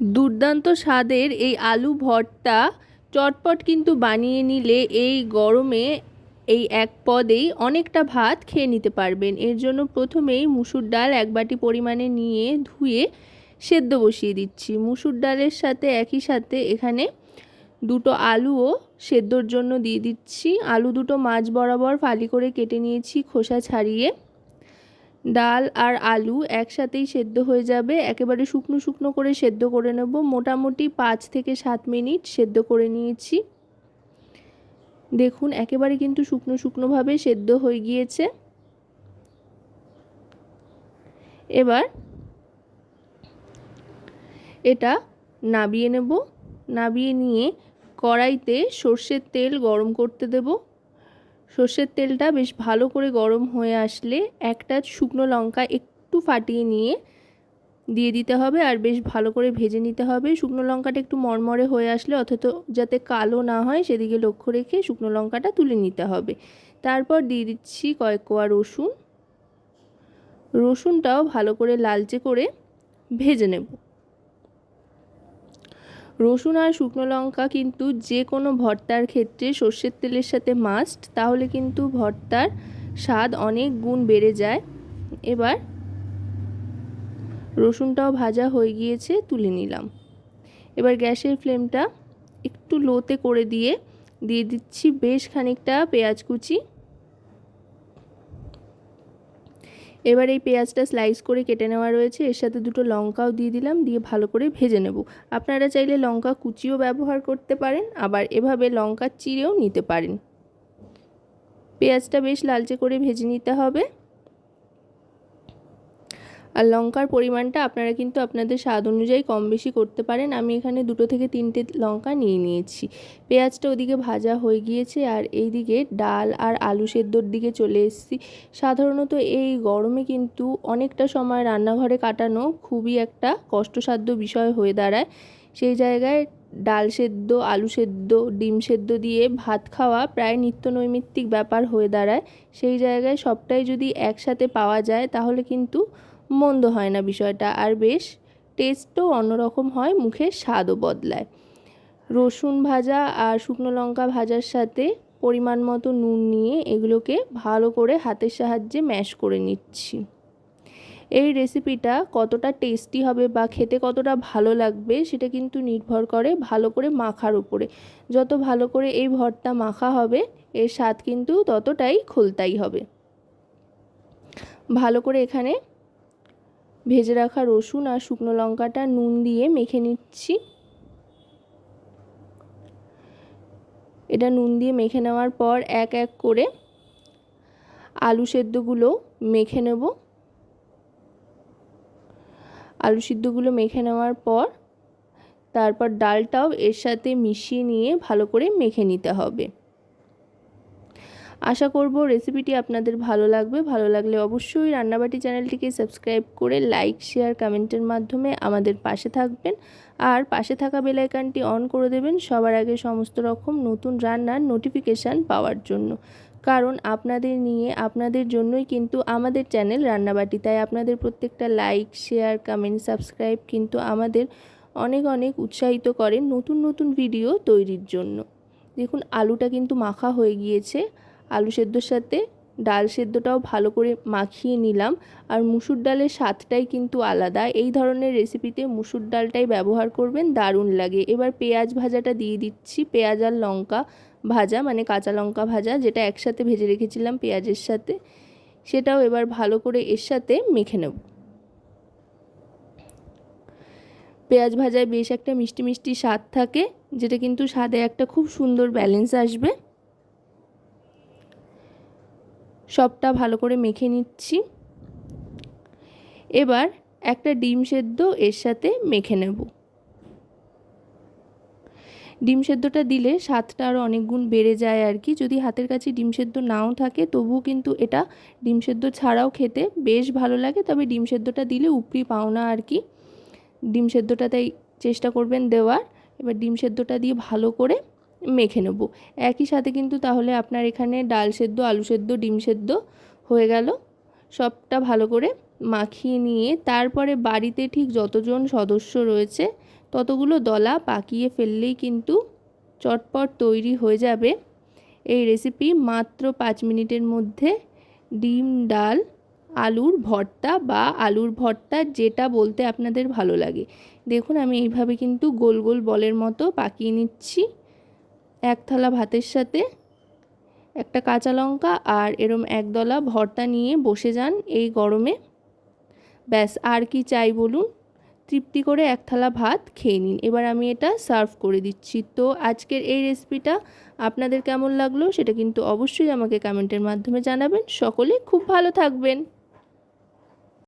দুর্দান্ত স্বাদের এই আলু ভর্তা চটপট কিন্তু বানিয়ে নিলে এই গরমে এই এক পদেই অনেকটা ভাত খেয়ে নিতে পারবেন। এর জন্য প্রথমেই মুসুর ডাল এক বাটি পরিমাণে নিয়ে ধুয়ে সেদ্ধ বসিয়ে দিচ্ছি। মুসুর ডালের সাথে একই সাথে এখানে দুটো আলুও সেদ্ধর জন্য দিয়ে দিচ্ছি। আলু দুটো মাছ বরাবর ফালি করে কেটে নিয়েছি খোসা ছাড়িয়ে। ডাল আর আলু একসাথেই সেদ্ধ হয়ে যাবে। একেবারে শুকনো শুকনো করে সেদ্ধ করে নেব। মোটামুটি পাঁচ থেকে সাত মিনিট সেদ্ধ করে নিয়েছি। দেখুন, একেবারে কিন্তু শুকনো শুকনোভাবে সেদ্ধ হয়ে গিয়েছে। এবার এটা নাবিয়ে নেব। নাবিয়ে নিয়ে কড়াইতে সর্ষের তেল গরম করতে দেবো। সর্ষের তেলটা বেশ ভালো করে গরম হয়ে আসলে একটা শুকনো লঙ্কা একটু ফাটিয়ে নিয়ে দিয়ে দিতে হবে আর বেশ ভালো করে ভেজে নিতে হবে। শুকনো লঙ্কাটা একটু মরমরে হয়ে আসলে অথচ যাতে কালো না হয় সেদিকে লক্ষ্য রেখে শুকনো লঙ্কাটা তুলে নিতে হবে। তারপর দিয়ে দিচ্ছি কয়েক কোয়া রসুন। রসুনটাও ভালো করে লালচে করে ভেজে নেব। রসুন আর শুকনো লঙ্কা কিন্তু যে কোনো ভর্তার ক্ষেত্রে সর্ষের তেলের সাথে মাস্ট তাহলে কিন্তু ভর্তার স্বাদ অনেক গুণ বেড়ে যায়। এবার রসুনটাও ভাজা হয়ে গিয়েছে, তুলে নিলাম। এবার গ্যাসের ফ্লেমটা একটু লোতে করে দিয়ে দিয়ে দিচ্ছি বেশ খানিকটা পেঁয়াজ কুচি। এবার এই পেঁয়াজটা স্লাইস করে কেটে নেওয়া রয়েছে। এর সাথে দুটো লঙ্কাও দিয়ে দিলাম, দিয়ে ভালো করে ভেজে নেব। আপনারা চাইলে লঙ্কা কুচিও ব্যবহার করতে পারেন, আবার এভাবে লঙ্কা চিড়েও নিতে পারেন। পেঁয়াজটা বেশ লালচে করে ভেজে নিতে হবে। আর লঙ্কার পরিমাণটা আপনারা কিন্তু আপনাদের স্বাদ অনুযায়ী কম বেশি করতে পারেন। আমি এখানে দুটো থেকে তিনটে লঙ্কা নিয়ে নিয়েছি। পেঁয়াজটা ওদিকে ভাজা হয়ে গিয়েছে আর এই দিকে ডাল আর আলু সেদ্ধর দিকে চলে এসেছি। সাধারণত এই গরমে কিন্তু অনেকটা সময় রান্নাঘরে কাটানো খুবই একটা কষ্টসাধ্য বিষয় হয়ে দাঁড়ায়। সেই জায়গায় ডাল সেদ্ধ, আলু সেদ্ধ, ডিম সেদ্ধ দিয়ে ভাত খাওয়া প্রায় নিত্য নৈমিত্তিক ব্যাপার হয়ে দাঁড়ায়। সেই জায়গায় সবটাই যদি একসাথে পাওয়া যায় তাহলে কিন্তু মন্দ হয় না বিষয়টা। আর বেশ টেস্টও অন্যরকম হয়, মুখের স্বাদও বদলায়। রসুন ভাজা আর শুকনো লঙ্কা ভাজার সাথে পরিমাণ মতো নুন নিয়ে এগুলোকে ভালো করে হাতের সাহায্যে ম্যাশ করে নিচ্ছি। এই রেসিপিটা কতটা টেস্টি হবে বা খেতে কতটা ভালো লাগবে সেটা কিন্তু নির্ভর করে ভালো করে মাখার উপরে। যত ভালো করে এই ভরটা মাখা হবে, এর স্বাদ কিন্তু ততটাই খোলতাই হবে। ভালো করে এখানে ভেজে রাখা রসুন আর শুকনো লঙ্কাটা নুন দিয়ে মেখে নিচ্ছি। এটা নুন দিয়ে মেখে নেওয়ার পর এক এক করে আলু সেদ্ধগুলো মেখে নেব। আলু সিদ্ধগুলো মেখে নেওয়ার পর তারপর ডালটাও এর সাথে মিশিয়ে নিয়ে ভালো করে মেখে নিতে হবে। আশা করব রেসিপিটি আপনাদের ভালো লাগবে। ভালো লাগলে অবশ্যই রান্নাবাটি চ্যানেলটিকে সাবস্ক্রাইব করে লাইক শেয়ার কমেন্টের মাধ্যমে আমাদের পাশে থাকবেন। আর পাশে থাকা বেলাইকানটি অন করে দেবেন সবার আগে সমস্ত রকম নতুন রান্নার নোটিফিকেশান পাওয়ার জন্য। কারণ আপনাদের নিয়ে, আপনাদের জন্যই কিন্তু আমাদের চ্যানেল রান্নাবাটি। তাই আপনাদের প্রত্যেকটা লাইক শেয়ার কমেন্ট সাবস্ক্রাইব কিন্তু আমাদের অনেক অনেক উৎসাহিত করেন নতুন নতুন ভিডিও তৈরির জন্য। দেখুন, আলুটা কিন্তু মাখা হয়ে গিয়েছে। আলু সেদ্ধর সাথে ডাল সেদ্ধটাও ভালো করে মাখিয়ে নিলাম। আর মুসুর ডালের স্বাদটাই কিন্তু আলাদা। এই ধরনের রেসিপিতে মুসুর ডালটাই ব্যবহার করবেন, দারুণ লাগে। এবার পেঁয়াজ ভাজাটা দিয়ে দিচ্ছি। পেঁয়াজ আর লঙ্কা ভাজা মানে কাঁচা লঙ্কা ভাজা, যেটা একসাথে ভেজে রেখেছিলাম পেঁয়াজের সাথে, সেটাও এবার ভালো করে এর সাথে মেখে নেব। পেঁয়াজ ভাজায় বেশ একটা মিষ্টি মিষ্টি স্বাদ থাকে, যেটা কিন্তু স্বাদে একটা খুব সুন্দর ব্যালেন্স আসবে। সবটা ভালো করে মেখে নিচ্ছি। এবার একটা ডিম সেদ্ধ এর সাথে মেখে নেব। ডিম সেদ্ধটা দিলে স্বাদটা আরও অনেক গুণ বেড়ে যায় আর কি যদি হাতের কাছে ডিম সেদ্ধ নাও থাকে, তবুও কিন্তু এটা ডিম সেদ্ধ ছাড়াও খেতে বেশ ভালো লাগে। তবে ডিম সেদ্ধটা দিলে উপরি পাও না আর কি ডিম সেদ্ধটা তাই চেষ্টা করবেন দেওয়ার। এবার ডিম সেদ্ধটা দিয়ে ভালো করে মেখে নেব। একই সাথে কিন্তু তাহলে আপনার এখানে ডাল সেদ্ধ, আলু সেদ্ধ, ডিম সেদ্ধ হয়ে গেল। সবটা ভালো করে মাখিয়ে নিয়ে তারপরে বাড়িতে ঠিক যতজন সদস্য রয়েছে, ততগুলো দলা পাকিয়ে ফেললেই কিন্তু চটপট তৈরি হয়ে যাবে। এই রেসিপি মাত্র পাঁচ মিনিটের মধ্যে ডিম, ডাল, আলুর ভর্তা বা আলুর ভর্তা যেটা বলতে আপনাদের ভালো লাগে। দেখুন, আমি এইভাবে কিন্তু গোল গোল বলের মতো পাকিয়ে নিচ্ছি। এক থালা ভাতের সাথে, একটা কাঁচা লঙ্কা আর এরম একদলা ভর্তা নিয়ে বসে যান এই গরমে। ব্যাস, আর কি চাই বলুন? তৃপ্তি করে এক থালা ভাত খেয়ে নিন। এবার আমি এটা সার্ভ করে দিচ্ছি। তো আজকের এই রেসিপিটা আপনাদের কেমন লাগল সেটা কিন্তু অবশ্যই আমাকে কমেন্টের মাধ্যমে জানাবেন। সকলে খুব ভালো থাকবেন।